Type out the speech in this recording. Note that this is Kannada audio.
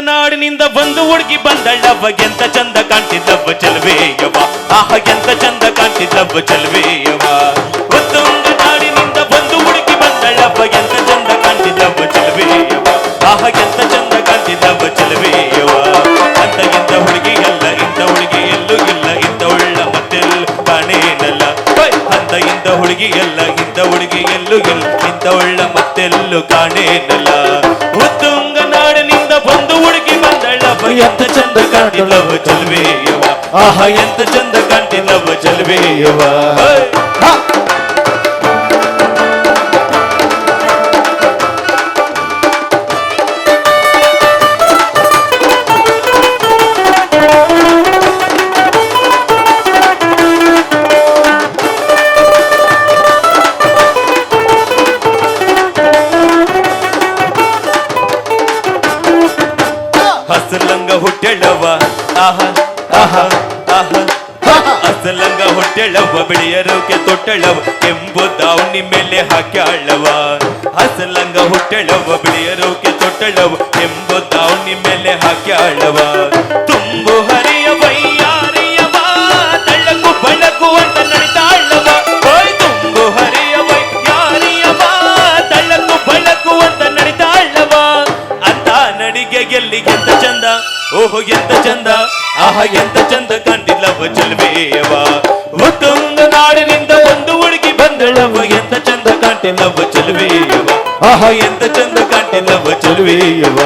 ನಾಡಿನಿಂದ ಬಂದು ಹುಡುಗಿ ಬಂದಳ್ಳವ್ವ ಎಂತ ಚಂದ ಕಾಣ್ತಿದ್ದವ್ವ ಚೆಲುವೆಯವ ಆಹ, ಎಂತ ಚಂದ ಕಾಣ್ತಿದ್ದವ್ವ ಚೆಲುವೆಯವ ಉತ್ತುಂಗ ನಾಡಿನಿಂದ ಬಂದು ಹುಡುಗಿ ಬಂದಳ್ಳವ್ವ ಎಂತ ಚಂದ ಕಾಣ್ತಿದ್ದವ್ವ ಯವಾ ಆಹ, ಎಂತ ಚಂದ ಕಾಣ್ತಿದ್ದವ್ವ ಚೆಲುವೆಯವ ಅಂತ ಇಂಥ ಹುಡುಗಿ ಎಲ್ಲ ಇಂಥ ಹುಡುಗಿ ಎಲ್ಲೂ ಇಲ್ಲ. ಇಂಥ ಉಳ್ಳ ಮತ್ತೆಲ್ಲೂ ಕಾಣೇನಲ್ಲ! ಅಂತ ಇಂಥ ಹುಡುಗಿ ಎಲ್ಲ ಇಂಥ ಹುಡುಗಿ ಎಲ್ಲೂ ಇಲ್ಲ. ಇಂಥ ಉಳ್ಳ ಮತ್ತೆಲ್ಲೂ ಕಾಣೇನಲ್ಲ. ಹುಡುಗಿ ಬಂದಳ್ಳವ ಎಂತ ಚಂದ ಕಾಣ್ತಿಲ್ಲವ ಚೆಲುವೆಯವ ಆಹ ಎಂತ ಚಂದ ಕಾಣ್ತಿಲ್ಲವ ಚೆಲುವೆಯವ ಹಸಲಂಗ ಹುಟ್ಟೆಳವ. ಆಹ ಆಹ ಆಹ. ಹಸಲಂಗ ಹುಟ್ಟೆಳವ ಬಿಳಿಯರೋಕೆ ತೊಟ್ಟಳವ ದಾವ್ನಿ ಮೇಲೆ ಹಾಕ್ಯಾಳವ. ಹಸಲಂಗ ಹುಟ್ಟೆಳವ ಬಿಳಿಯರೋಕೆ ತೊಟ್ಟಳವ ದಾವ್ನಿ ಮೇಲೆ ಹಾಕ್ಯಾಳವ. ನಡಿಗೆ ಗೆಲ್ಲಿ ಎಂತ ಚಂದ? ಓಹೋ, ಎಂತ ಚಂದ? ಆಹ, ಎಂತ ಚಂದ ಕಂಡಿಲ್ಲವ ಚೆಲುವೆಯವ ಉತ್ತುಂಗ ನಾಡಿನಿಂದ ಒಂದು ಹುಡುಗಿ ಬಂದಳವ ಎಂತ ಚಂದ ಕಂಟಿಲ್ಲವ ಚೆಲುವೆಯವ ಆಹ, ಎಂತ ಚಂದ ಕಂಟಿಲ್ಲವ ಚೆಲುವೆಯವ